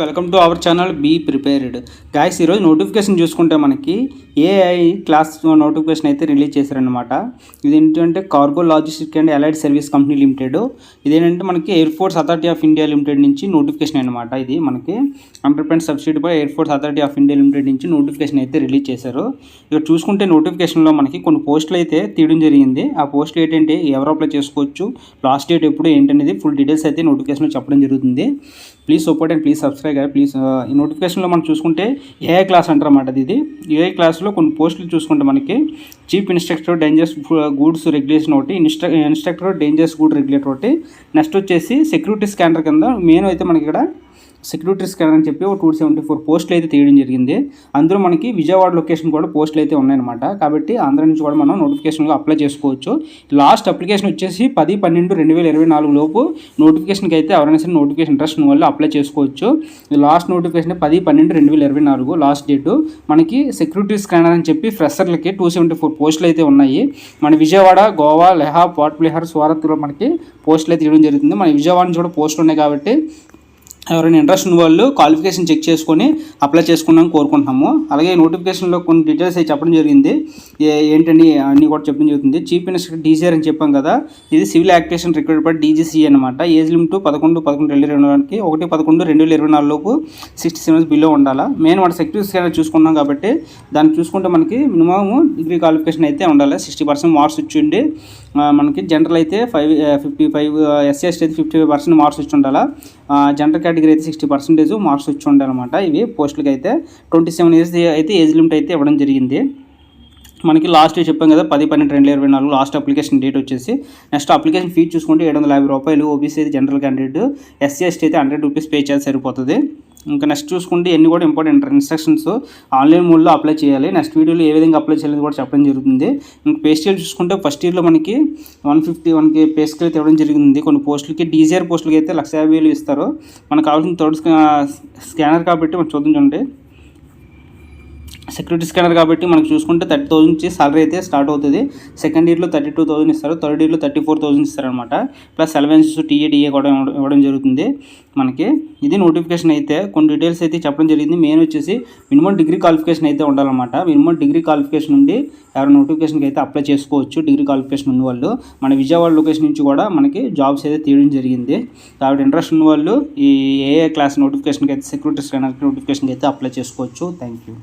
Welcome to our channel be prepared. Guys ఈరోజు notification చూసుకుంటే మనకి ఏఐ క్లాస్ నోటిఫికేషన్ అయితే రిలీజ్ చేశారనమాట ఇది ఏంటంటే cargo logistic and allied service company limited. ఇదేంటంటే మనకి air force authority of India limited నుంచి నోటిఫికేషన్ అనమాట ఇది. మనకి hundred subsidy by air force authority of India limited నుంచి నోటిఫికేషన్ అయితే రిలీజ్ చేశారు. ఇక్కడ చూసుకుంటే నోటిఫికేషన్లో మనకి కొన్ని పోస్టులు అయితే తీయడం జరిగింది. ఆ పోస్టులు ఏంటంటే ఎవరు అప్లై చేసుకోవచ్చు లాస్ట్ డేట్ ఎప్పుడు ఏంటనేది ఫుల్ డీటెయిల్స్ అయితే నోటిఫికేషన్లో చెప్పడం జరుగుతుంది. Please support and please subscribe please uh, ఈ నోటిఫికేషన్లో మనం చూసుకుంటే ఏఐ క్లాస్ అంటారన్నమాట ఇది. ఏఐ క్లాస్లో కొన్ని పోస్టులు చూసుకుంటే మనకి chief instructor dangers goods regulation ఒకటి ఇన్స్ట్ర ఇన్స్ట్రక్టర్ డేంజర్స్ గూడ్ రెగ్యులేటర్ ఒకటి. నెక్స్ట్ వచ్చేసి సెక్యూరిటీ స్కానర్ కింద మెయిన్ అయితే మనకి ఇక్కడ సెక్యూరిటీ స్కానర్ అని చెప్పి ఒక టూ సెవెంటీ ఫోర్ పోస్టులు అయితే తీయడం జరిగింది. అందులో మనకి విజయవాడ లొకేషన్ కూడా పోస్టులు అయితే ఉన్నాయన్నమాట. కాబట్టి ఆంధ్ర నుంచి కూడా మనం నోటిఫికేషన్గా అప్లై చేసుకోవచ్చు. లాస్ట్ అప్లికేషన్ వచ్చేసి పది పన్నెండు రెండు వేల ఇరవై నాలుగు లోపు నోటిఫికేషన్కి అయితే ఎవరైనా సరే నోటిఫికేషన్ ఇంట్రెస్ట్ ఉన్న వాళ్ళు అప్లై చేసుకోవచ్చు. లాస్ట్ నోటిఫికేషన్ పది పన్నెండు రెండు వేల ఇరవై నాలుగు లాస్ట్ డేటు. మనకి సెక్యూరిటీ స్కానర్ అని చెప్పి ఫ్రెషర్లకి టూ సెవెంటీ ఫోర్ పోస్టులు అయితే ఉన్నాయి. మన విజయవాడ గోవా లెహా పాట్ బిహార్ స్వారత్లో మనకి పోస్టులు అయితే తీయడం జరుగుతుంది. మన విజయవాడ నుంచి కూడా పోస్టులు ఉన్నాయి కాబట్టి ఎవరైనా ఇంట్రెస్ట్ ఉన్న వాళ్ళు క్వాలిఫికేషన్ చెక్ చేసుకొని అప్లై చేసుకున్నాం కోరుకుంటున్నాము. అలాగే నోటిఫికేషన్లో కొన్ని డీటెయిల్స్ అయితే చెప్పడం జరిగింది. ఏంటని అన్నీ కూడా చెప్పడం జరుగుతుంది. చీఫ్ మినిస్టర్ డీసీఆర్ అని చెప్పాం కదా ఇది సివిల్ యాక్టివేషన్ రిక్వైర్డ్ డీజీసీ అనమాట ఏజ్ లిమిట్ పదకొండు పదకొండు రెండు వేల ఇరవై నాలుగుకి ఒకటి పదకొండు రెండు వేల ఇరవై నాలుగులోపు సిక్స్టీ సెవెన్స్ బిలో ఉండాలా. మెయిన్ మన సెక్యూరిటీ స్కానర్ చూసుకున్నాం కాబట్టి దాన్ని చూసుకుంటే మనకి మినిమం డిగ్రీ క్వాలిఫికేషన్ అయితే ఉండాలి. సిక్స్టీ పర్సెంట్ మార్క్స్ వచ్చిండి మనకి జనరల్ అయితే five fifty five SC ST అయితే ఫిఫ్టీ ఫైవ్ పర్సెంట్ మార్క్స్ వచ్చి ఉండాలా. జనరల్ కేటగిరీ అయితే సిక్స్టీ పర్సెంటేజ్ మార్క్స్ వచ్చి ఉండాలన్నమాట ఇవి పోస్టులకి అయితే ట్వంటీ సెవెన్ ఇయర్స్ అయితే ఏజ్ లిమిట్ అయితే ఇవ్వడం జరిగింది. మనకి లాస్ట్ చెప్పాం కదా పది పన్నెండు రెండు ఇరవై నాలుగు లాస్ట్ అప్లికేషన్ డేట్ వచ్చేసి. నెక్స్ట్ అప్లికేషన్ ఫీ చూసుకుంటే ఏడు వందల యాభై రూపాయలు ఓబీసీ అయితే జనరల్ క్యాండిడేట్ ఎస్సీ ఎస్టీ అయితే హండ్రెడ్ రూపీస్ పే చేయాల్సి సరిపోతుంది. ఇంకా నెక్స్ట్ చూసుకుంటే ఎన్ని కూడా ఇంపార్టెంట్ ఇన్స్ట్రక్షన్స్ ఆన్లైన్ మోడ్లో అప్లై చేయాలి. నెక్స్ట్ వీడియోలో ఏ విధంగా అప్లై చేయాలి కూడా చెప్పడం జరుగుతుంది. ఇంకా పే స్కేల్ చూసుకుంటే ఫస్ట్ ఇయర్లో మనకి వన్ ఫిఫ్టీ వన్కి పే స్కేల్ అయితే ఇవ్వడం జరిగింది. కొన్ని పోస్టులకి డీజీఆర్ పోస్టులకి అయితే లక్ష యాభై వేలు ఇస్తారు. మనకు కావాల్సిన థర్డ్ స్కానర్ కాబట్టి మనం చూద్దాం చూడండి. సెక్యూరిటీ స్కానర్ కాబట్టి మనకు చూసుకుంటే థర్టీ థౌసండ్ నుంచి సాలరీ అయితే స్టార్ట్ అవుతుంది. సెకండ్ ఇయర్లో థర్టీ టూ థౌసండ్ ఇస్తారు. థర్డ్ ఇయర్లో థర్టీ ఫోర్ థౌసండ్ ఇస్తారనమాట ప్లస్ అలవెన్సెస్ టీఏ డిఏ కూడా ఇవ్వడం- జరుగుతుంది మనకి. ఇది నోటిఫికేషన్ అయితే కొన్ని డీటెయిల్స్ అయితే చెప్పడం జరిగింది. మెయిన్ వచ్చేసి మినిమం డిగ్రీ క్వాలిఫికేషన్ అయితే ఉండాలన్నమాట. మినిమం డిగ్రీ క్వాలిఫికేషన్ ఉండి ఎవరైనా నోటిఫికేషన్కి అయితే అప్లై చేసుకోవచ్చు. డిగ్రీ క్వాలిఫికేషన్ ఉన్న వాళ్ళు. మన విజయవాడ లొకేషన్ నుంచి కూడా మనకి జాబ్స్ అయితే తీయడం జరిగింది. కాబట్టి ఇంట్రెస్ట్ ఉన్న వాళ్ళు ఈ ఏఏ క్లాస్ నోటిఫికేషన్కి అయితే సెక్యూరిటీ స్కానర్ నోటిఫికేషన్కి అయితే అప్లై చేసుకోవచ్చు. Thank you